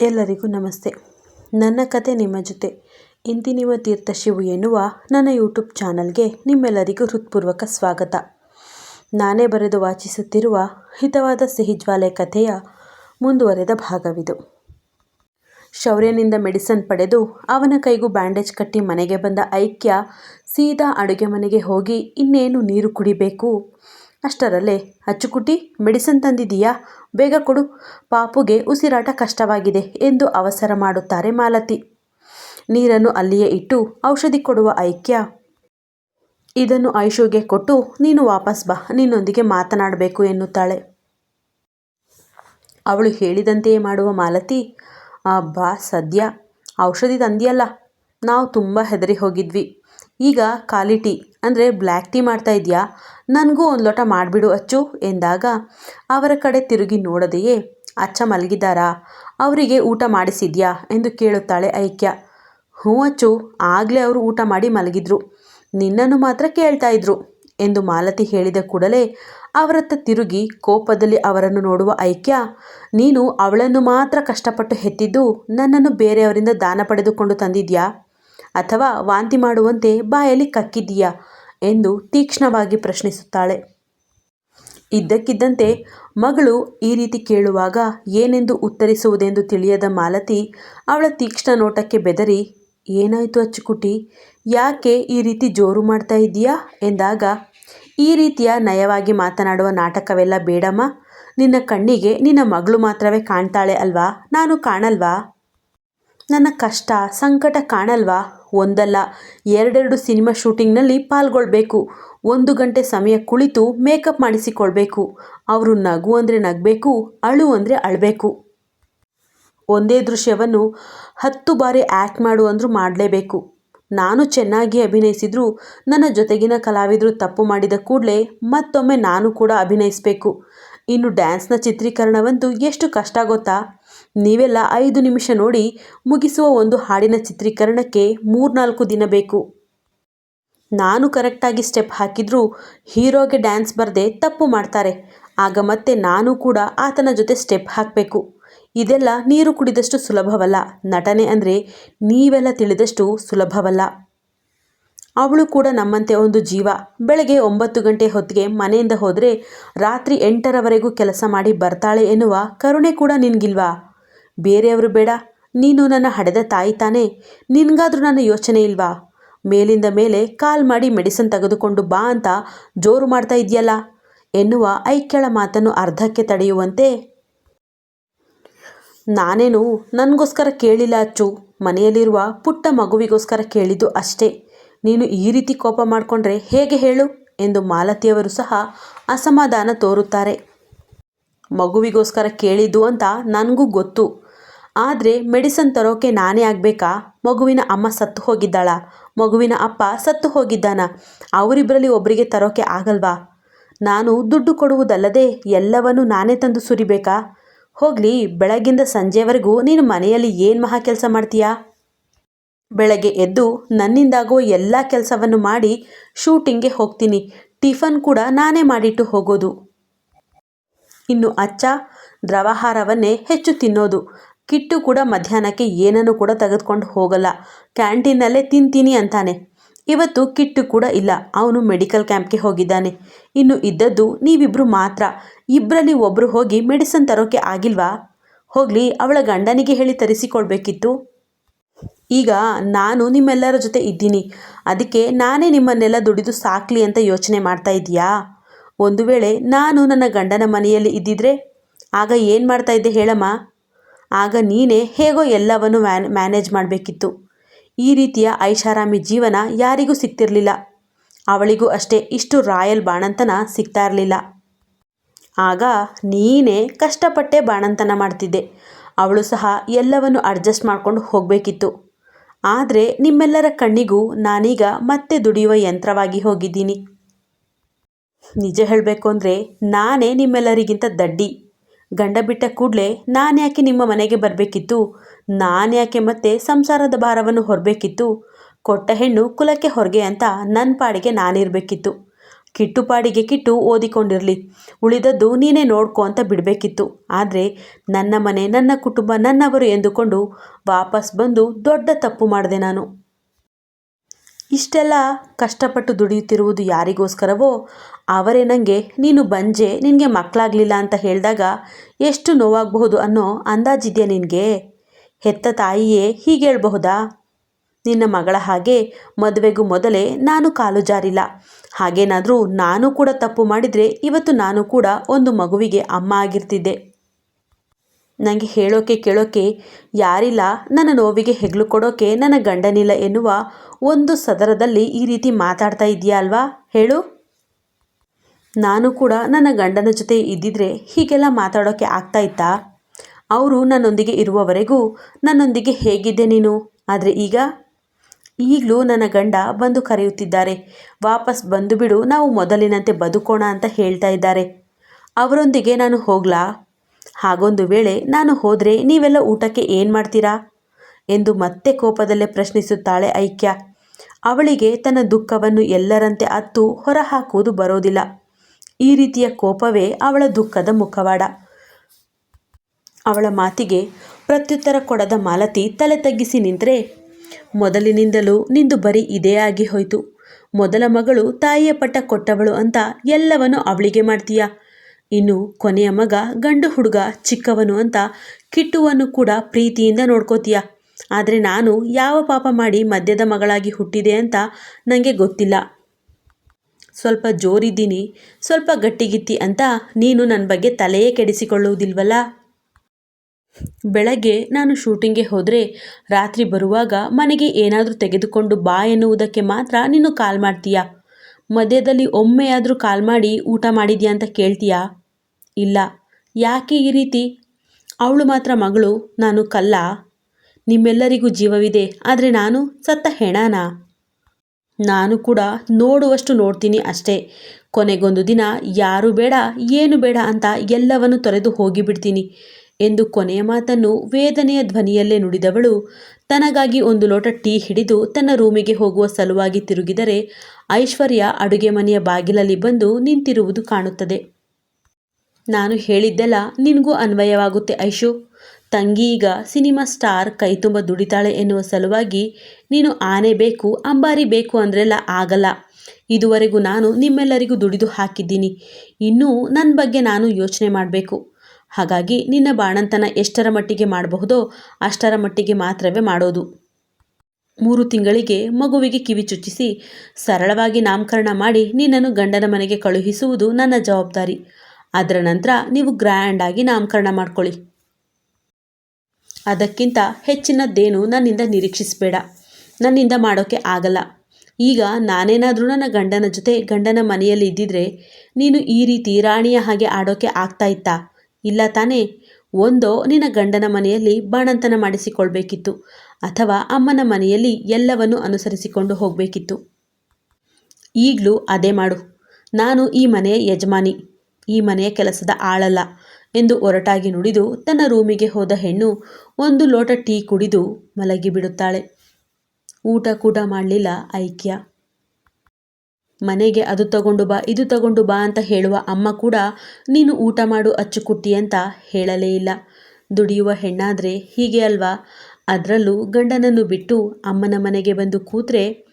ಎಲ್ಲರಿಗೂ ನಮಸ್ತೆ. ನನ್ನ ಕತೆ ನಿಮ್ಮ ಜೊತೆ. ಇಂತಿನಿವ ತೀರ್ಥ ಶಿವು ಎನ್ನುವ ನನ್ನ ಯೂಟ್ಯೂಬ್ ಚಾನಲ್ಗೆ ನಿಮ್ಮೆಲ್ಲರಿಗೂ ಹೃತ್ಪೂರ್ವಕ ಸ್ವಾಗತ. ನಾನೇ ಬರೆದು ವಾಚಿಸುತ್ತಿರುವ ಹಿತವಾದ ಸಿಹಿಜ್ವಾಲೆ ಕಥೆಯ ಮುಂದುವರೆದ ಭಾಗವಿದು. ಶೌರ್ಯನಿಂದ ಮೆಡಿಸನ್ ಪಡೆದು ಅವನ ಕೈಗೂ ಬ್ಯಾಂಡೇಜ್ ಕಟ್ಟಿ ಮನೆಗೆ ಬಂದ ಐಕ್ಯ ಸೀದಾ ಅಡುಗೆ ಮನೆಗೆ ಹೋಗಿ ಇನ್ನೇನು ನೀರು ಕುಡಿಬೇಕು? ಅಷ್ಟರಲ್ಲೇ ಅಚ್ಚುಕುಟಿ ಮೆಡಿಸನ್ ತಂದಿದೀಯಾ ಬೇಗ ಕೊಡು. ಪಾಪುಗೆ ಉಸಿರಾಟ ಕಷ್ಟವಾಗಿದೆ ಎಂದು ಅವಸರ ಮಾಡುತ್ತಾರೆ ಮಾಲತಿ. ನೀರನ್ನು ಅಲ್ಲಿಯೇ ಇಟ್ಟು ಔಷಧಿ ಕೊಡುವ ಐಕ್ಯ. ಇದನ್ನು ಐಶುಗೆ ಕೊಟ್ಟು, ನೀನು ವಾಪಸ್ ಬಾ, ನಿನ್ನೊಂದಿಗೆ ಮಾತನಾಡಬೇಕು ಎನ್ನುತ್ತಾಳೆ. ಅವಳು ಹೇಳಿದಂತೆಯೇ ಮಾಡುವ ಮಾಲತಿ, ಅಬ್ಬಾ, ಸದ್ಯ ಔಷಧಿ ತಂದಿಯಲ್ಲ, ನಾವು ತುಂಬ ಹೆದರಿ ಹೋಗಿದ್ವಿ. ಈಗ ಕಾಲಿಟಿ ಅಂದರೆ ಬ್ಲ್ಯಾಕ್ ಟೀ ಮಾಡ್ತಾ ಇದೆಯಾ? ನನಗೂ ಒಂದು ಲೋಟ ಮಾಡಿಬಿಡು ಅಚ್ಚು, ಎಂದಾಗ ಅವರ ಕಡೆ ತಿರುಗಿ ನೋಡದೆಯೇ, ಅಚ್ಚ ಮಲಗಿದ್ದಾರಾ? ಅವರಿಗೆ ಊಟ ಮಾಡಿಸಿದ್ಯಾ? ಎಂದು ಕೇಳುತ್ತಾಳೆ ಐಕ್ಯ. ಹ್ಞೂ ಅಚ್ಚು, ಆಗಲೇ ಅವರು ಊಟ ಮಾಡಿ ಮಲಗಿದ್ರು. ನಿನ್ನನ್ನು ಮಾತ್ರ ಕೇಳ್ತಾ ಇದ್ರು, ಎಂದು ಮಾಲತಿ ಹೇಳಿದ ಕೂಡಲೇ ಅವರತ್ತ ತಿರುಗಿ ಕೋಪದಲ್ಲಿ ಅವರನ್ನು ನೋಡುವ ಐಕ್ಯ, ನೀನು ಅವಳನ್ನು ಮಾತ್ರ ಕಷ್ಟಪಟ್ಟು ಹೆತ್ತಿದ್ದು ನನ್ನನ್ನು ಬೇರೆಯವರಿಂದ ದಾನ ಪಡೆದುಕೊಂಡು ತಂದಿದ್ಯಾ? ಅಥವಾ ವಾಂತಿ ಮಾಡುವಂತೆ ಬಾಯಲ್ಲಿ ಕಕ್ಕಿದ್ದೀಯಾ ಎಂದು ತೀಕ್ಷ್ಣವಾಗಿ ಪ್ರಶ್ನಿಸುತ್ತಾಳೆ. ಇದ್ದಕ್ಕಿದ್ದಂತೆ ಮಗಳು ಈ ರೀತಿ ಕೇಳುವಾಗ ಏನೆಂದು ಉತ್ತರಿಸುವುದೆಂದು ತಿಳಿಯದ ಮಾಲತಿ ಅವಳ ತೀಕ್ಷ್ಣ ನೋಟಕ್ಕೆ ಬೆದರಿ, ಏನಾಯಿತು ಅಚ್ಚುಕುಟಿ ಯಾಕೆ ಈ ರೀತಿ ಜೋರು ಮಾಡ್ತಾ ಇದ್ದೀಯಾ? ಎಂದಾಗ, ಈ ರೀತಿಯ ನಯವಾಗಿ ಮಾತನಾಡುವ ನಾಟಕವೆಲ್ಲ ಬೇಡಮ್ಮ. ನಿನ್ನ ಕಣ್ಣಿಗೆ ನಿನ್ನ ಮಗಳು ಮಾತ್ರವೇ ಕಾಣ್ತಾಳೆ ಅಲ್ವಾ? ನಾನು ಕಾಣಲ್ವಾ? ನನ್ನ ಕಷ್ಟ, ಸಂಕಟ ಕಾಣಲ್ವಾ? ಒಂದಲ್ಲ, ಎರಡೆರಡು ಸಿನಿಮಾ ಶೂಟಿಂಗ್ನಲ್ಲಿ ಪಾಲ್ಗೊಳ್ಬೇಕು. ಒಂದು ಗಂಟೆ ಸಮಯ ಕುಳಿತು ಮೇಕಪ್ ಮಾಡಿಸಿಕೊಳ್ಬೇಕು. ಅವರು ನಗು ಅಂದರೆ ನಗಬೇಕು, ಅಳು ಅಂದರೆ ಅಳಬೇಕು. ಒಂದೇ ದೃಶ್ಯವನ್ನು ಹತ್ತು ಬಾರಿ ಆ್ಯಕ್ಟ್ ಮಾಡು ಅಂದರೂ ಮಾಡಲೇಬೇಕು. ನಾನು ಚೆನ್ನಾಗಿ ಅಭಿನಯಿಸಿದರೂ ನನ್ನ ಜೊತೆಗಿನ ಕಲಾವಿದರು ತಪ್ಪು ಮಾಡಿದ ಕೂಡಲೇ ಮತ್ತೊಮ್ಮೆ ನಾನು ಕೂಡ ಅಭಿನಯಿಸಬೇಕು. ಇನ್ನು ಡ್ಯಾನ್ಸ್ನ ಚಿತ್ರೀಕರಣವಂತೂ ಎಷ್ಟು ಕಷ್ಟ ಗೊತ್ತಾ? ನೀವೆಲ್ಲ ಐದು ನಿಮಿಷ ನೋಡಿ ಮುಗಿಸುವ ಒಂದು ಹಾಡಿನ ಚಿತ್ರೀಕರಣಕ್ಕೆ ಮೂರ್ನಾಲ್ಕು ದಿನ ಬೇಕು. ನಾನು ಕರೆಕ್ಟಾಗಿ ಸ್ಟೆಪ್ ಹಾಕಿದರೂ ಹೀರೋಗೆ ಡ್ಯಾನ್ಸ್ ಬರದೆ ತಪ್ಪು ಮಾಡ್ತಾರೆ. ಆಗ ಮತ್ತೆ ನಾನು ಕೂಡ ಆತನ ಜೊತೆ ಸ್ಟೆಪ್ ಹಾಕಬೇಕು. ಇದೆಲ್ಲ ನೀರು ಕುಡಿದಷ್ಟು ಸುಲಭವಲ್ಲ. ನಟನೆ ಅಂದರೆ ನೀವೆಲ್ಲ ತಿಳಿದಷ್ಟು ಸುಲಭವಲ್ಲ. ಅವಳು ಕೂಡ ನಮ್ಮಂತೆ ಒಂದು ಜೀವ. ಬೆಳಗ್ಗೆ ಒಂಬತ್ತು ಗಂಟೆ ಹೊತ್ತಿಗೆ ಮನೆಯಿಂದ ಹೋದರೆ ರಾತ್ರಿ ಎಂಟರವರೆಗೂ ಕೆಲಸ ಮಾಡಿ ಬರ್ತಾಳೆ ಎನ್ನುವ ಕರುಣೆ ಕೂಡ ನಿನಗಿಲ್ವಾ? ಬೇರೆಯವರು ಬೇಡ. ನೀನು ನನ್ನ ಹಡೆದ ತಾಯಿ ತಾನೇ. ನಿನಗಾದರೂ ನನ್ನ ಯೋಚನೆ ಇಲ್ವಾ? ಮೇಲಿಂದ ಮೇಲೆ ಕಾಲ್ ಮಾಡಿ ಮೆಡಿಸಿನ್ ತೆಗೆದುಕೊಂಡು ಬಾ ಅಂತ ಜೋರು ಮಾಡ್ತಾ ಇದೆಯಲ್ಲ ಎನ್ನುವ ಐಕ್ಯಳ ಮಾತನ್ನು ಅರ್ಧಕ್ಕೆ ತಡೆಯುವಂತೆ. ನಾನೇನು? ನನಗೋಸ್ಕರ ಕೇಳಿಲ್ಲ ಅಚ್ಚು. ಮನೆಯಲ್ಲಿರುವ ಪುಟ್ಟ ಮಗುವಿಗೋಸ್ಕರ ಕೇಳಿದ್ದು ಅಷ್ಟೇ. ನೀನು ಈ ರೀತಿ ಕೋಪ ಮಾಡಿಕೊಂಡ್ರೆ ಹೇಗೆ ಹೇಳು? ಎಂದು ಮಾಲತಿಯವರು ಸಹ ಅಸಮಾಧಾನ ತೋರುತ್ತಾರೆ. ಮಗುವಿಗೋಸ್ಕರ ಕೇಳಿದ್ದು ಅಂತ ನನಗೂ ಗೊತ್ತು. ಆದರೆ ಮೆಡಿಸನ್ ತರೋಕೆ ನಾನೇ ಆಗಬೇಕಾ? ಮಗುವಿನ ಅಮ್ಮ ಸತ್ತು ಹೋಗಿದ್ದಾಳ. ಮಗುವಿನ ಅಪ್ಪ ಸತ್ತು ಹೋಗಿದ್ದಾನ. ಅವರಿಬ್ಬರಲ್ಲಿ ಒಬ್ಬರಿಗೆ ತರೋಕೆ ಆಗಲ್ವಾ? ನಾನು ದುಡ್ಡು ಕೊಡುವುದಲ್ಲದೆ ಎಲ್ಲವನ್ನೂ ನಾನೇ ತಂದು ಸುರಿಬೇಕಾ? ಹೋಗಲಿ, ಬೆಳಗ್ಗಿಂದ ಸಂಜೆವರೆಗೂ ನೀನು ಮನೆಯಲ್ಲಿ ಏನು ಮಹಾ ಕೆಲಸ ಮಾಡ್ತೀಯಾ? ಬೆಳಗ್ಗೆ ಎದ್ದು ನನ್ನಿಂದಾಗುವ ಎಲ್ಲ ಕೆಲಸವನ್ನು ಮಾಡಿ ಶೂಟಿಂಗ್ಗೆ ಹೋಗ್ತೀನಿ. ಟಿಫನ್ ಕೂಡ ನಾನೇ ಮಾಡಿಟ್ಟು ಹೋಗೋದು. ಇನ್ನು ಅಚ್ಚ, ದ್ರವಾಹಾರವನ್ನೇ ಹೆಚ್ಚು ತಿನ್ನೋದು. ಕಿಟ್ಟು ಕೂಡ ಮಧ್ಯಾಹ್ನಕ್ಕೆ ಏನನ್ನು ಕೂಡ ತೆಗೆದುಕೊಂಡು ಹೋಗಲ್ಲ. ಕ್ಯಾಂಟೀನಲ್ಲೇ ತಿಂತೀನಿ ಅಂತಾನೆ. ಇವತ್ತು ಕಿಟ್ಟು ಕೂಡ ಇಲ್ಲ. ಅವನು ಮೆಡಿಕಲ್ ಕ್ಯಾಂಪ್ಗೆ ಹೋಗಿದ್ದಾನೆ. ಇನ್ನು ಇದ್ದದ್ದು ನೀವಿಬ್ಬರು ಮಾತ್ರ. ಇಬ್ಬರಲ್ಲಿ ಒಬ್ಬರು ಹೋಗಿ ಮೆಡಿಸನ್ ತರೋಕೆ ಆಗಿಲ್ವಾ? ಹೋಗಲಿ, ಅವಳ ಗಂಡನಿಗೆ ಹೇಳಿ ತರಿಸಿಕೊಳ್ಬೇಕಿತ್ತು ಈಗ ನಾನು ನಿಮ್ಮೆಲ್ಲರ ಜೊತೆ ಇದ್ದೀನಿ. ಅದಕ್ಕೆ ನಾನೇ ನಿಮ್ಮನ್ನೆಲ್ಲ ದುಡಿದು ಸಾಕಲಿ ಅಂತ ಯೋಚನೆ ಮಾಡ್ತಾ ಇದೀಯಾ ಒಂದು ವೇಳೆ ನಾನು ನನ್ನ ಗಂಡನ ಮನೆಯಲ್ಲಿ ಇದ್ದಿದ್ರೆ? ಆಗ ಏನು ಮಾಡ್ತಾ ಇದ್ದೆ ಹೇಳಮ್ಮ? ಆಗ ನೀನೇ ಹೇಗೋ ಎಲ್ಲವನ್ನು ಮ್ಯಾನ್, ಮ್ಯಾನೇಜ್ ಮಾಡಬೇಕಿತ್ತು. ಈ ರೀತಿಯ ಐಷಾರಾಮಿ ಜೀವನ ಯಾರಿಗೂ ಸಿಗ್ತಿರಲಿಲ್ಲ. ಅವಳಿಗೂ ಅಷ್ಟೇ ಇಷ್ಟು ರಾಯಲ್ ಬಾಣಂತನ ಸಿಗ್ತಾ ಇರಲಿಲ್ಲ. ಆಗ ನೀನೇ ಕಷ್ಟಪಟ್ಟೆ ಬಾಣಂತನ ಮಾಡ್ತಿದ್ದೆ. ಅವಳು ಸಹ ಎಲ್ಲವನ್ನು ಅಡ್ಜಸ್ಟ್ ಮಾಡ್ಕೊಂಡು ಹೋಗಬೇಕಿತ್ತು. ಆದರೆ ನಿಮ್ಮೆಲ್ಲರ ಕಣ್ಣಿಗೂ ನಾನೀಗ ಮತ್ತೆ ದುಡಿಯುವ ಯಂತ್ರವಾಗಿ ಹೋಗಿದ್ದೀನಿ. ನಿಜ ಹೇಳಬೇಕು ಅಂದರೆ ನಾನೇ ನಿಮ್ಮೆಲ್ಲರಿಗಿಂತ ದಡ್ಡಿ. ಗಂಡ ಬಿಟ್ಟ ಕೂಡಲೇ ನಾನ್ಯಾಕೆ ನಿಮ್ಮ ಮನೆಗೆ ಬರಬೇಕಿತ್ತು? ನಾನ್ಯಾಕೆ ಮತ್ತೆ ಸಂಸಾರದ ಭಾರವನ್ನು ಹೊರಬೇಕಿತ್ತು? ಕೊಟ್ಟ ಹೆಣ್ಣು ಕುಲಕ್ಕೆ ಹೊರಗೆ ಅಂತ ನನ್ನ ಪಾಡಿಗೆ ನಾನಿರಬೇಕಿತ್ತು. ಕಿಟ್ಟು ಪಾಡಿಗೆ ಕಿಟ್ಟು ಓದಿಕೊಂಡಿರಲಿ. ಉಳಿದದ್ದು ನೀನೇ ನೋಡ್ಕೋ ಅಂತ ಬಿಡಬೇಕಿತ್ತು. ಆದರೆ ನನ್ನ ಮನೆ, ನನ್ನ ಕುಟುಂಬ ನನ್ನವರು ಎಂದುಕೊಂಡು ವಾಪಸ್ ಬಂದು ದೊಡ್ಡ ತಪ್ಪು ಮಾಡಿದೆ ನಾನು. ಇಷ್ಟೆಲ್ಲ ಕಷ್ಟಪಟ್ಟು ದುಡಿಯುತ್ತಿರುವುದು ಯಾರಿಗೋಸ್ಕರವೋ ಅವರೇ ನನಗೆ ನೀನು ಬಂಜೆ, ನಿನಗೆ ಮಕ್ಕಳಾಗಲಿಲ್ಲ ಅಂತ ಹೇಳಿದಾಗ ಎಷ್ಟು ನೋವಾಗಬಹುದು ಅನ್ನೋ ಅಂದಾಜಿದೆಯಾ ನಿನಗೆ? ಹೆತ್ತ ತಾಯಿಯೇ ಹೀಗೆ ಹೇಳಬಹುದಾ? ನಿನ್ನ ಮಗಳ ಹಾಗೆ ಮದುವೆಗೂ ಮೊದಲೇ ನಾನು ಕಾಲು ಜಾರಿಲ್ಲ. ಹಾಗೇನಾದರೂ ನಾನು ಕೂಡ ತಪ್ಪು ಮಾಡಿದರೆ ಇವತ್ತು ನಾನು ಕೂಡ ಒಂದು ಮಗುವಿಗೆ ಅಮ್ಮ ಆಗಿರ್ತಿದ್ದೆ. ನನಗೆ ಹೇಳೋಕೆ ಕೇಳೋಕೆ ಯಾರಿಲ್ಲ, ನನ್ನ ನೋವಿಗೆ ಹೆಗ್ಲು ಕೊಡೋಕೆ ನನ್ನ ಗಂಡನಿಲ್ಲ ಎನ್ನುವ ಒಂದು ಸದರದಲ್ಲಿ ಈ ರೀತಿ ಮಾತಾಡ್ತಾ ಇದೆಯಾ ಅಲ್ವಾ? ಹೇಳು. ನಾನು ಕೂಡ ನನ್ನ ಗಂಡನ ಜೊತೆ ಇದ್ದಿದ್ರೆ ಹೀಗೆಲ್ಲ ಮಾತಾಡೋಕ್ಕೆ ಆಗ್ತಾ ಇತ್ತಾ? ಅವರು ನನ್ನೊಂದಿಗೆ ಇರುವವರೆಗೂ ನನ್ನೊಂದಿಗೆ ಹೇಗಿದ್ದೆ ನೀನು? ಆದರೆ ಈಗ? ಈಗಲೂ ನನ್ನ ಗಂಡ ಬಂದು ಕರೆಯುತ್ತಿದ್ದಾರೆ. ವಾಪಸ್ ಬಂದು ಬಿಡು, ನಾವು ಮೊದಲಿನಂತೆ ಬದುಕೋಣ ಅಂತ ಹೇಳ್ತಾ ಇದ್ದಾರೆ. ಅವರೊಂದಿಗೆ ನಾನು ಹೋಗ್ಲಾ? ಹಾಗೊಂದು ವೇಳೆ ನಾನು ಹೋದರೆ ನೀವೆಲ್ಲ ಊಟಕ್ಕೆ ಏನು ಮಾಡ್ತೀರಾ? ಎಂದು ಮತ್ತೆ ಕೋಪದಲ್ಲೇ ಪ್ರಶ್ನಿಸುತ್ತಾಳೆ ಐಕ್ಯ. ಅವಳಿಗೆ ತನ್ನ ದುಃಖವನ್ನು ಎಲ್ಲರಂತೆ ಅತ್ತು ಹೊರಹಾಕುವುದು ಬರೋದಿಲ್ಲ. ಈ ರೀತಿಯ ಕೋಪವೇ ಅವಳ ದುಃಖದ ಮುಖವಾಡ. ಅವಳ ಮಾತಿಗೆ ಪ್ರತ್ಯುತ್ತರ ಕೊಡದ ಮಾಲತಿ ತಲೆ ತಗ್ಗಿಸಿ ನಿಂತರೆ, ಮೊದಲಿನಿಂದಲೂ ನಿಂದು ಬರೀ ಇದೇ ಆಗಿ ಹೋಯಿತು. ಮೊದಲ ಮಗಳು ತಾಯಿಯ ಪಟ್ಟ ಕೊಟ್ಟವಳು ಅಂತ ಎಲ್ಲವನ್ನು ಅವಳಿಗೆ ಮಾಡ್ತೀಯ? ಇನ್ನು ಕೊನೆಯ ಮಗ ಗಂಡು ಹುಡುಗ ಚಿಕ್ಕವನು ಅಂತ ಕಿಟ್ಟುವನ್ನು ಕೂಡ ಪ್ರೀತಿಯಿಂದ ನೋಡ್ಕೋತೀಯ? ಆದರೆ ನಾನು ಯಾವ ಪಾಪ ಮಾಡಿ ಮದ್ಯದ ಮಗಳಾಗಿ ಹುಟ್ಟಿದೆ ಅಂತ ನನಗೆ ಗೊತ್ತಿಲ್ಲ. ಸ್ವಲ್ಪ ಜೋರಿದ್ದೀನಿ, ಸ್ವಲ್ಪ ಗಟ್ಟಿಗಿತ್ತಿ ಅಂತ ನೀನು ನನ್ನ ಬಗ್ಗೆ ತಲೆಯೇ ಕೆಡಿಸಿಕೊಳ್ಳುವುದಿಲ್ವಲ್ಲ? ಬೆಳಗ್ಗೆ ನಾನು ಶೂಟಿಂಗ್ಗೆ ಹೋದರೆ ರಾತ್ರಿ ಬರುವಾಗ ಮನೆಗೆ ಏನಾದರೂ ತೆಗೆದುಕೊಂಡು ಬಾ ಎನ್ನುವುದಕ್ಕೆ ಮಾತ್ರ ನೀನು ಕಾಲ್ ಮಾಡ್ತೀಯಾ? ಮಧ್ಯದಲ್ಲಿ ಒಮ್ಮೆಯಾದರೂ ಕಾಲ್ ಮಾಡಿ ಊಟ ಮಾಡಿದ್ಯಾ ಅಂತ ಕೇಳ್ತೀಯಾ? ಇಲ್ಲ. ಯಾಕೆ ಈ ರೀತಿ? ಅವಳು ಮಾತ್ರ ಮಗಳು, ನಾನು ಕಲ್ಲ. ನಿಮ್ಮೆಲ್ಲರಿಗೂ ಜೀವವಿದೆ, ಆದರೆ ನಾನು ಸತ್ತ ಹೆಣನಾ? ನಾನು ಕೂಡ ನೋಡುವಷ್ಟು ನೋಡ್ತೀನಿ ಅಷ್ಟೇ. ಕೊನೆಗೊಂದು ದಿನ, ಯಾರು ಬೇಡ, ಏನು ಬೇಡ ಅಂತ ಎಲ್ಲವನ್ನು ತೊರೆದು ಹೋಗಿಬಿಡ್ತೀನಿ ಎಂದು ಕೊನೆಯ ಮಾತನ್ನು ವೇದನೆಯ ಧ್ವನಿಯಲ್ಲೇ ನುಡಿದವಳು, ತನಗಾಗಿ ಒಂದು ಲೋಟ ಟೀ ಹಿಡಿದು ತನ್ನ ರೂಮಿಗೆ ಹೋಗುವ ಸಲುವಾಗಿ ತಿರುಗಿದರೆ, ಐಶ್ವರ್ಯ ಅಡುಗೆ ಮನೆಯ ಬಾಗಿಲಲ್ಲಿ ಬಂದು ನಿಂತಿರುವುದು ಕಾಣುತ್ತದೆ. ನಾನು ಹೇಳಿದ್ದೆಲ್ಲ ನಿನಗೂ ಅನ್ವಯವಾಗುತ್ತೆ, ಐಶು. ತಂಗಿ ಈಗ ಸಿನಿಮಾ ಸ್ಟಾರ್ ಕೈತುಂಬ ದುಡಿತಾಳೆ ಎನ್ನುವ ಸಲುವಾಗಿ, ನೀನು ಆನೆ ಬೇಕು, ಅಂಬಾರಿ ಬೇಕು ಅಂದ್ರೆಲ್ಲ ಆಗಲ್ಲ. ಇದುವರೆಗೂ ನಾನು ನಿಮ್ಮೆಲ್ಲರಿಗೂ ದುಡಿದು ಹಾಕಿದ್ದೀನಿ. ಇನ್ನೂ ನನ್ನ ಬಗ್ಗೆ ನಾನು ಯೋಚನೆ ಮಾಡಬೇಕು. ಹಾಗಾಗಿ ನಿನ್ನ ಬಾಣಂತನ ಎಷ್ಟರ ಮಟ್ಟಿಗೆ ಮಾಡಬಹುದೋ ಅಷ್ಟರ ಮಟ್ಟಿಗೆ ಮಾತ್ರವೇ ಮಾಡೋದು. ಮೂರು ತಿಂಗಳಿಗೆ ಮಗುವಿಗೆ ಕಿವಿ ಚುಚ್ಚಿಸಿ, ಸರಳವಾಗಿ ನಾಮಕರಣ ಮಾಡಿ ನಿನ್ನನ್ನು ಗಂಡನ ಮನೆಗೆ ಕಳುಹಿಸುವುದು ನನ್ನ ಜವಾಬ್ದಾರಿ. ಅದರ ನಂತರ ನೀವು ಗ್ರ್ಯಾಂಡಾಗಿ ನಾಮಕರಣ ಮಾಡ್ಕೊಳ್ಳಿ. ಅದಕ್ಕಿಂತ ಹೆಚ್ಚಿನದ್ದೇನು ನನ್ನಿಂದ ನಿರೀಕ್ಷಿಸಬೇಡ. ನನ್ನಿಂದ ಮಾಡೋಕ್ಕೆ ಆಗಲ್ಲ. ಈಗ ನಾನೇನಾದರೂ ನನ್ನ ಗಂಡನ ಜೊತೆ ಗಂಡನ ಮನೆಯಲ್ಲಿ ಇದ್ದಿದ್ರೆ ನೀನು ಈ ರೀತಿ ರಾಣಿಯ ಹಾಗೆ ಆಡೋಕ್ಕೆ ಆಗ್ತಾ ಇತ್ತಾ? ಇಲ್ಲ ತಾನೇ. ಒಂದೋ ನಿನ್ನ ಗಂಡನ ಮನೆಯಲ್ಲಿ ಬಾಣಂತನ ಮಾಡಿಸಿಕೊಳ್ಬೇಕಿತ್ತು ಅಥವಾ ಅಮ್ಮನ ಮನೆಯಲ್ಲಿ ಎಲ್ಲವನ್ನು ಅನುಸರಿಸಿಕೊಂಡು ಹೋಗಬೇಕಿತ್ತು. ಈಗಲೂ ಅದೇ ಮಾಡು. ನಾನು ಈ ಮನೆಯ ಯಜಮಾನಿ. ಈ ಮನೆಯ ಕೆಲಸದ ಆಳಲ್ಲ. ಎಂದು ಒರಟಾಗಿ ನುಡಿದು ತನ್ನ ರೂಮಿಗೆ ಹೋದ ಹೆಣ್ಣು ಒಂದು ಲೋಟ ಟೀ ಕುಡಿದು ಮಲಗಿಬಿಡುತ್ತಾಳೆ. ಊಟ ಕೂಡ ಮಾಡಲಿಲ್ಲ ಐಕ್ಯ. ಮನೆಗೆ ಅದು ತಗೊಂಡು ಬಾ, ಇದು ತಗೊಂಡು ಬಾ ಅಂತ ಹೇಳುವ ಅಮ್ಮ ಕೂಡ, ನೀನು ಊಟ ಮಾಡು ಅಚ್ಚುಕುಟ್ಟಿ ಅಂತ ಹೇಳಲೇ ಇಲ್ಲ. ದುಡಿಯುವ ಹೆಣ್ಣಾದರೆ ಹೀಗೆ ಅಲ್ವಾ? ಅದರಲ್ಲೂ ಗಂಡನನ್ನು ಬಿಟ್ಟು ಅಮ್ಮನ ಮನೆಗೆ ಬಂದು ಕೂತ್ರೆ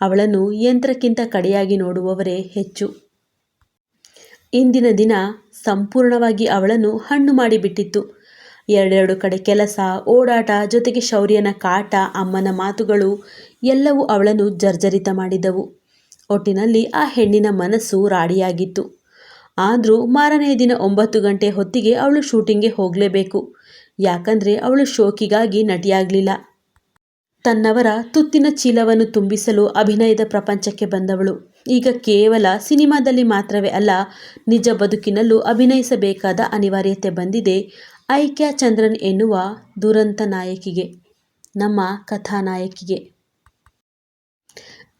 ಅವಳನ್ನು ಯಂತ್ರಕ್ಕಿಂತ ಕಡೆಯಾಗಿ ನೋಡುವವರೇ ಹೆಚ್ಚು. ಇಂದಿನ ದಿನ ಸಂಪೂರ್ಣವಾಗಿ ಅವಳನ್ನು ಹಣ್ಣು ಮಾಡಿಬಿಟ್ಟಿತ್ತು. ಎರಡೆರಡು ಕಡೆ ಕೆಲಸ, ಓಡಾಟ, ಜೊತೆಗೆ ಶೌರ್ಯನ ಕಾಟ, ಅಮ್ಮನ ಮಾತುಗಳು ಎಲ್ಲವೂ ಅವಳನ್ನು ಜರ್ಜರಿತ ಮಾಡಿದವು. ಒಟ್ಟಿನಲ್ಲಿ ಆ ಹೆಣ್ಣಿನ ಮನಸ್ಸು ರಾಡಿಯಾಗಿತ್ತು. ಆದರೂ ಮಾರನೆಯ ದಿನ ಒಂಬತ್ತು ಗಂಟೆ ಹೊತ್ತಿಗೆ ಅವಳು ಶೂಟಿಂಗ್ಗೆ ಹೋಗಲೇಬೇಕು. ಯಾಕಂದರೆ ಅವಳು ಶೋಕಿಗಾಗಿ ನಟಿಯಾಗಲಿಲ್ಲ. ತನ್ನವರ ತುತ್ತಿನ ಚೀಲವನ್ನು ತುಂಬಿಸಲು ಅಭಿನಯದ ಪ್ರಪಂಚಕ್ಕೆ ಬಂದವಳು. ಈಗ ಕೇವಲ ಸಿನಿಮಾದಲ್ಲಿ ಮಾತ್ರವೇ ಅಲ್ಲ, ನಿಜ ಬದುಕಿನಲ್ಲೂ ಅಭಿನಯಿಸಬೇಕಾದ ಅನಿವಾರ್ಯತೆ ಬಂದಿದೆ. ಐಕ್ಯ ಚಂದ್ರನ್ ಎನ್ನುವ ದುರಂತ ನಾಯಕಿಗೆ, ನಮ್ಮ ಕಥಾನಾಯಕಿಗೆ.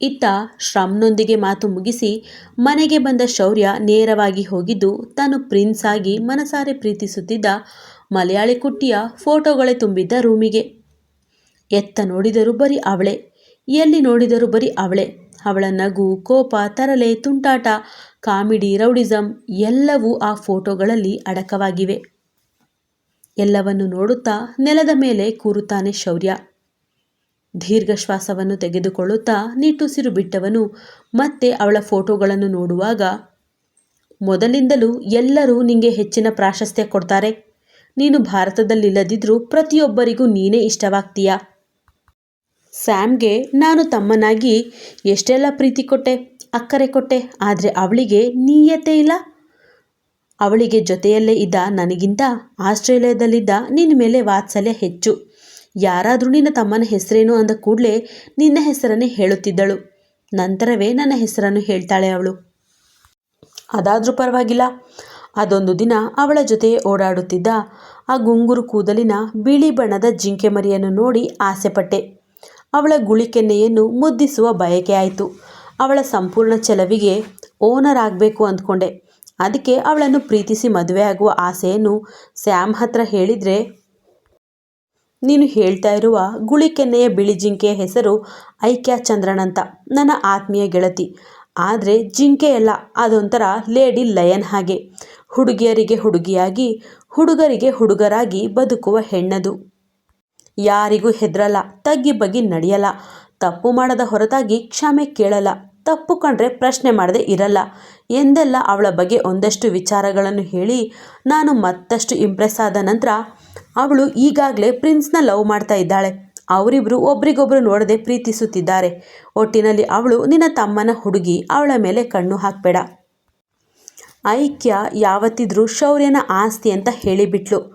ಇತ್ತ ಶ್ರಮ್ನೊಂದಿಗೆ ಮಾತು ಮುಗಿಸಿ, ಮನೆಗೆ ಬಂದ ಶೌರ್ಯ ನೇರವಾಗಿ ಹೋಗಿದ್ದು, ತಾನು ಪ್ರಿನ್ಸ್ ಆಗಿ ಮನಸಾರೆ ಪ್ರೀತಿಸುತ್ತಿದ್ದ ಮಲಯಾಳಿ ಕುಟ್ಟಿಯ ಫೋಟೋಗಳೇ ತುಂಬಿದ್ದ ರೂಮಿಗೆ. ಎತ್ತ ನೋಡಿದರೂ ಬರೀ ಅವಳೆ, ಎಲ್ಲಿ ನೋಡಿದರೂ ಬರೀ ಅವಳೆ. ಅವಳ ನಗು, ಕೋಪ, ತರಲೆ, ತುಂಟಾಟ, ಕಾಮಿಡಿ, ರೌಡಿಸಂ ಎಲ್ಲವೂ ಆ ಫೋಟೋಗಳಲ್ಲಿ ಅಡಕವಾಗಿವೆ. ಎಲ್ಲವನ್ನು ನೋಡುತ್ತಾ ನೆಲದ ಮೇಲೆ ಕೂರುತ್ತಾನೆ ಶೌರ್ಯ. ದೀರ್ಘ ಶ್ವಾಸವನ್ನು ತೆಗೆದುಕೊಳ್ಳುತ್ತಾ ನಿಟ್ಟುಸಿರು ಬಿಟ್ಟವನು ಮತ್ತೆ ಅವಳ ಫೋಟೋಗಳನ್ನು ನೋಡುವಾಗ, ಮೊದಲಿಂದಲೂ ಎಲ್ಲರೂ ನಿಂಗೆ ಹೆಚ್ಚಿನ ಪ್ರಾಶಸ್ತ್ಯ ಕೊಡ್ತಾರೆ. ನೀನು ಭಾರತದಲ್ಲಿಲ್ಲದಿದ್ದರೂ ಪ್ರತಿಯೊಬ್ಬರಿಗೂ ನೀನೇ ಇಷ್ಟವಾಗ್ತೀಯಾ? ಸ್ಯಾಮ್ಗೆ ನಾನು ತಮ್ಮನಾಗಿ ಎಷ್ಟೆಲ್ಲ ಪ್ರೀತಿ ಕೊಟ್ಟೆ, ಅಕ್ಕರೆ ಕೊಟ್ಟೆ, ಆದರೆ ಅವಳಿಗೆ ನೀಯತೆ ಇಲ್ಲ. ಅವಳಿಗೆ ಜೊತೆಯಲ್ಲೇ ಇದ್ದ ನನಗಿಂತ ಆಸ್ಟ್ರೇಲಿಯಾದಲ್ಲಿದ್ದ ನಿನ್ನ ಮೇಲೆ ವಾತ್ಸಲ್ಯ ಹೆಚ್ಚು. ಯಾರಾದರೂ ನಿನ್ನ ತಮ್ಮನ ಹೆಸರೇನು ಅಂದ ಕೂಡಲೇ ನಿನ್ನ ಹೆಸರನ್ನೇ ಹೇಳುತ್ತಿದ್ದಳು. ನಂತರವೇ ನನ್ನ ಹೆಸರನ್ನು ಹೇಳ್ತಾಳೆ ಅವಳು. ಅದಾದರೂ ಪರವಾಗಿಲ್ಲ. ಅದೊಂದು ದಿನ ಅವಳ ಜೊತೆ ಓಡಾಡುತ್ತಿದ್ದ ಆ ಗುಂಗುರು ಕೂದಲಿನ ಬಿಳಿ ಬಣ್ಣದ ಜಿಂಕೆ ಮರಿಯನ್ನು ನೋಡಿ ಆಸೆಪಟ್ಟೆ. ಅವಳ ಗುಳಿಕೆನ್ನೆಯನ್ನು ಮುದ್ದಿಸುವ ಬಯಕೆ ಆಯಿತು. ಅವಳ ಸಂಪೂರ್ಣ ಚೆಲವಿಗೆ ಓನರ್ ಆಗಬೇಕು ಅಂದ್ಕೊಂಡೆ. ಅದಕ್ಕೆ ಅವಳನ್ನು ಪ್ರೀತಿಸಿ ಮದುವೆ ಆಗುವ ಆಸೆಯನ್ನು ಸ್ಯಾಮ್ ಹತ್ರ ಹೇಳಿದರೆ, ನೀನು ಹೇಳ್ತಾ ಇರುವ ಗುಳಿಕೆನ್ನೆಯ ಬಿಳಿ ಜಿಂಕೆಯ ಹೆಸರು ಐಕ್ಯ ಚಂದ್ರನಂತ, ನನ್ನ ಆತ್ಮೀಯ ಗೆಳತಿ. ಆದರೆ ಜಿಂಕೆಯಲ್ಲ ಅದೊಂಥರ ಲೇಡಿ ಲಯನ್ ಹಾಗೆ. ಹುಡುಗಿಯರಿಗೆ ಹುಡುಗಿಯಾಗಿ, ಹುಡುಗರಿಗೆ ಹುಡುಗರಾಗಿ ಬದುಕುವ ಹೆಣ್ಣದು. ಯಾರಿಗೂ ಹೆದರಲ್ಲ, ತಗ್ಗಿ ಬಗ್ಗಿ ನಡೆಯಲ್ಲ. ತಪ್ಪು ಮಾಡದ ಹೊರತಾಗಿ ಕ್ಷಮೆ ಕೇಳಲ್ಲ. ತಪ್ಪು ಕಂಡ್ರೆ ಪ್ರಶ್ನೆ ಮಾಡದೆ ಇರಲ್ಲ. ಎಂದೆಲ್ಲ ಅವಳ ಬಗ್ಗೆ ಒಂದಷ್ಟು ವಿಚಾರಗಳನ್ನು ಹೇಳಿ, ನಾನು ಮತ್ತಷ್ಟು ಇಂಪ್ರೆಸ್ ಆದ ನಂತರ ಅವಳು ಈಗಾಗಲೇ ಪ್ರಿನ್ಸ್ನ ಲವ್ ಮಾಡ್ತಾ ಇದ್ದಾಳೆ. ಅವರಿಬ್ಬರು ಒಬ್ರಿಗೊಬ್ಬರು ನೋಡದೆ ಪ್ರೀತಿಸುತ್ತಿದ್ದಾರೆ. ಒಟ್ಟಿನಲ್ಲಿ ಅವಳು ನಿನ್ನ ತಮ್ಮನ ಹುಡುಗಿ, ಅವಳ ಮೇಲೆ ಕಣ್ಣು ಹಾಕಬೇಡ. ಐಕ್ಯ ಯಾವತ್ತಿದ್ರೂ ಶೌರ್ಯನ ಆಸ್ತಿ ಅಂತ ಹೇಳಿಬಿಟ್ಲು.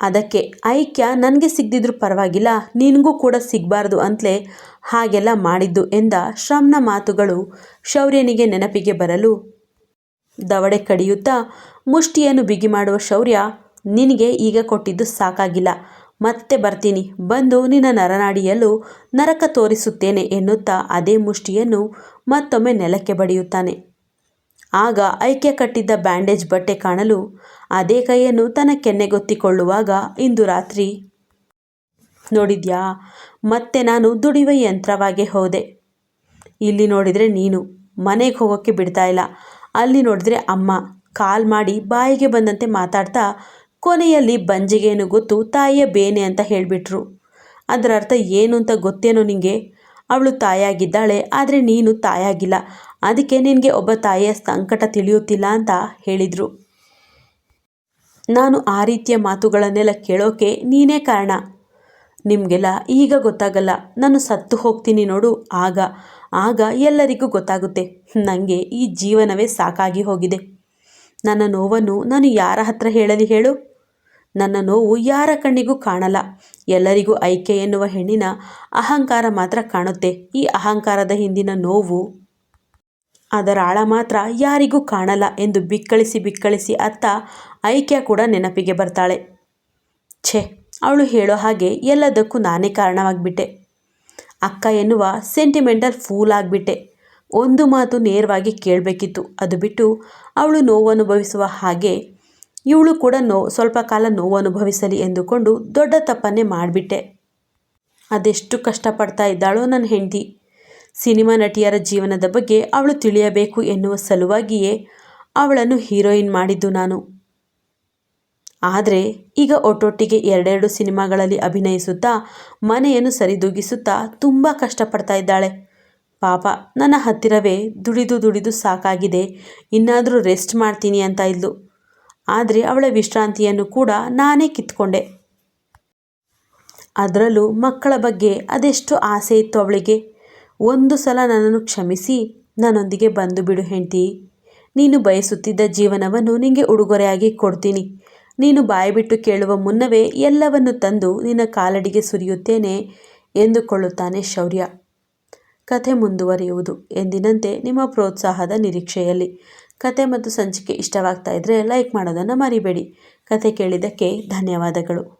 ಅದಕ್ಕೆ, ಐಕ್ಯ, ನನಗೆ ಸಿಗದಿದ್ರೂ ಪರವಾಗಿಲ್ಲ, ನಿನಗೂ ಕೂಡ ಸಿಗಬಾರ್ದು ಅಂತಲೇ ಹಾಗೆಲ್ಲ ಮಾಡಿದ್ದು ಎಂದ ಶ್ರಮ್ನ ಮಾತುಗಳು ಶೌರ್ಯನಿಗೆ ನೆನಪಿಗೆ ಬರಲು. ದವಡೆ ಕಡಿಯುತ್ತಾ ಮುಷ್ಟಿಯನ್ನು ಬಿಗಿ ಮಾಡುವ ಶೌರ್ಯ ನಿನಗೆ ಈಗ ಕೊಟ್ಟಿದ್ದು ಸಾಕಾಗಿಲ್ಲ. ಮತ್ತೆ ಬರ್ತೀನಿ, ಬಂದು ನಿನ್ನ ನರನಾಡಿಯಲ್ಲೂ ನರಕ ತೋರಿಸುತ್ತೇನೆ ಎನ್ನುತ್ತಾ ಅದೇ ಮುಷ್ಟಿಯನ್ನು ಮತ್ತೊಮ್ಮೆ ನೆಲಕ್ಕೆ ಬಡಿಯುತ್ತಾನೆ. ಆಗ ಐಕ್ಯ ಕಟ್ಟಿದ್ದ ಬ್ಯಾಂಡೇಜ್ ಬಟ್ಟೆ ಕಾಣಲು ಅದೇ ಕೈಯನ್ನು ತನ್ನ ಕೆನ್ನೆಗೊತ್ತಿಕೊಳ್ಳುವಾಗ, ಇಂದು ರಾತ್ರಿ. ನೋಡಿದ್ಯಾ? ಮತ್ತೆ ನಾನು ದುಡಿಯುವ ಯಂತ್ರವಾಗಿ ಹೋದೆ. ಇಲ್ಲಿ ನೋಡಿದರೆ ನೀನು. ಮನೆಗೆ ಹೋಗೋಕ್ಕೆ ಬಿಡ್ತಾ ಇಲ್ಲ. ಅಲ್ಲಿ ನೋಡಿದರೆ ಅಮ್ಮ. ಕಾಲ್ ಮಾಡಿ ಬಾಯಿಗೆ ಬಂದಂತೆ ಮಾತಾಡ್ತಾ, ಕೊನೆಯಲ್ಲಿ ಬಂಜಿಗೇನು ಗೊತ್ತು, ತಾಯಿಯ ಬೇನೆ ಅಂತ ಹೇಳಿಬಿಟ್ರು. ಅದರ ಅರ್ಥ ಏನು ಅಂತ ಗೊತ್ತೇನೋ ನಿನಗೆ ಅವಳು ತಾಯಾಗಿದ್ದಾಳೆ ಆದರೆ ನೀನು ತಾಯಾಗಿಲ್ಲ ಅದಕ್ಕೆ ನಿನಗೆ ಒಬ್ಬ ತಾಯಿಯ ಸಂಕಟ ತಿಳಿಯುತ್ತಿಲ್ಲ ಅಂತ ಹೇಳಿದರು. ನಾನು ಆ ರೀತಿಯ ಮಾತುಗಳನ್ನೆಲ್ಲ ಕೇಳೋಕೆ ನೀನೇ ಕಾರಣ. ನಿಮಗೆಲ್ಲ ಈಗ ಗೊತ್ತಾಗಲ್ಲ. ನಾನು ಸತ್ತು ಹೋಗ್ತೀನಿ ನೋಡು ಆಗ. ಆಗ ಎಲ್ಲರಿಗೂ ಗೊತ್ತಾಗುತ್ತೆ. ನನಗೆ ಈ ಜೀವನವೇ ಸಾಕಾಗಿ ಹೋಗಿದೆ. ನನ್ನ ನೋವನ್ನು ನಾನು ಯಾರ ಹತ್ರ ಹೇಳಲಿ ಹೇಳು? ನನ್ನ ನೋವು ಯಾರ ಕಣ್ಣಿಗೂ ಕಾಣಲ್ಲ. ಎಲ್ಲರಿಗೂ ಐಕೆ ಎನ್ನುವ ಹೆಣ್ಣಿನ ಅಹಂಕಾರ ಮಾತ್ರ ಕಾಣುತ್ತೆ. ಈ ಅಹಂಕಾರದ ಹಿಂದಿನ ನೋವು ಅದರ ಆಳ ಮಾತ್ರ ಯಾರಿಗೂ ಕಾಣಲ್ಲ ಎಂದು ಬಿಕ್ಕಳಿಸಿ ಬಿಕ್ಕಳಿಸಿ ಅತ್ತ ಐಕ್ಯ ಕೂಡ ನೆನಪಿಗೆ ಬರ್ತಾಳೆ. ಛೇ, ಅವಳು ಹೇಳೋ ಹಾಗೆ ಎಲ್ಲದಕ್ಕೂ ನಾನೇ ಕಾರಣವಾಗಿಬಿಟ್ಟೆ. ಅಕ್ಕ ಎನ್ನುವ ಸೆಂಟಿಮೆಂಟಲ್ ಫೂಲ್ ಆಗಿಬಿಟ್ಟೆ. ಒಂದು ಮಾತು ನೇರವಾಗಿ ಕೇಳಬೇಕಿತ್ತು. ಅದು ಬಿಟ್ಟು ಅವಳು ನೋವು ಅನುಭವಿಸುವ ಹಾಗೆ ಇವಳು ಕೂಡ ನೋ, ಸ್ವಲ್ಪ ಕಾಲ ನೋವು ಅನುಭವಿಸಲಿ ಎಂದುಕೊಂಡು ದೊಡ್ಡ ತಪ್ಪನ್ನೇ ಮಾಡಿಬಿಟ್ಟೆ. ಅದೆಷ್ಟು ಕಷ್ಟಪಡ್ತಾ ಇದ್ದಾಳೋ ನನ್ನ ಹೆಂಡತಿ. ಸಿನಿಮಾ ನಟಿಯರ ಜೀವನದ ಬಗ್ಗೆ ಅವಳು ತಿಳಿಯಬೇಕು ಎನ್ನುವ ಸಲುವಾಗಿಯೇ ಅವಳನ್ನು ಹೀರೋಯಿನ್ ಮಾಡಿದ್ದು ನಾನು. ಆದರೆ ಈಗ ಒಟ್ಟೊಟ್ಟಿಗೆ ಎರಡೆರಡು ಸಿನಿಮಾಗಳಲ್ಲಿ ಅಭಿನಯಿಸುತ್ತಾ ಮನೆಯನ್ನು ಸರಿದೂಗಿಸುತ್ತಾ ತುಂಬ ಕಷ್ಟಪಡ್ತಾ ಇದ್ದಾಳೆ. ಪಾಪ, ನನ್ನ ಹತ್ತಿರವೇ ದುಡಿದು ದುಡಿದು ಸಾಕಾಗಿದೆ. ಇನ್ನಾದರೂ ರೆಸ್ಟ್ ಮಾಡ್ತೀನಿ ಅಂತ ಇದ್ಲು. ಆದರೆ ಅವಳ ವಿಶ್ರಾಂತಿಯನ್ನು ಕೂಡ ನಾನೇ ಕಿತ್ಕೊಂಡೆ. ಅದರಲ್ಲೂ ಮಕ್ಕಳ ಬಗ್ಗೆ ಅದೆಷ್ಟು ಆಸೆ ಇತ್ತು ಅವಳಿಗೆ? ಒಂದು ಸಲ ನನ್ನನ್ನು ಕ್ಷಮಿಸಿ, ನನ್ನೊಂದಿಗೆ ಬಂದು ಬಿಡು ಹೆಂಡತಿ. ನೀನು ಬಯಸುತ್ತಿದ್ದ ಜೀವನವನ್ನು ನಿನಗೆ ಉಡುಗೊರೆಯಾಗಿ ಕೊಡ್ತೀನಿ. ನೀನು ಬಾಯಿಬಿಟ್ಟು ಕೇಳುವ ಮುನ್ನವೇ ಎಲ್ಲವನ್ನು ತಂದು ನಿನ್ನ ಕಾಲಡಿಗೆ ಸುರಿಯುತ್ತೇನೆ ಎಂದುಕೊಳ್ಳುತ್ತಾನೆ ಶೌರ್ಯ. ಕಥೆ ಮುಂದುವರಿಯುವುದು. ಎಂದಿನಂತೆ ನಿಮ್ಮ ಪ್ರೋತ್ಸಾಹದ ನಿರೀಕ್ಷೆಯಲ್ಲಿ. ಕತೆ ಮತ್ತು ಸಂಚಿಕೆ ಇಷ್ಟವಾಗ್ತಾ ಇದ್ದರೆ ಲೈಕ್ ಮಾಡೋದನ್ನು ಮರಿಬೇಡಿ. ಕತೆ ಕೇಳಿದ್ದಕ್ಕೆ ಧನ್ಯವಾದಗಳು.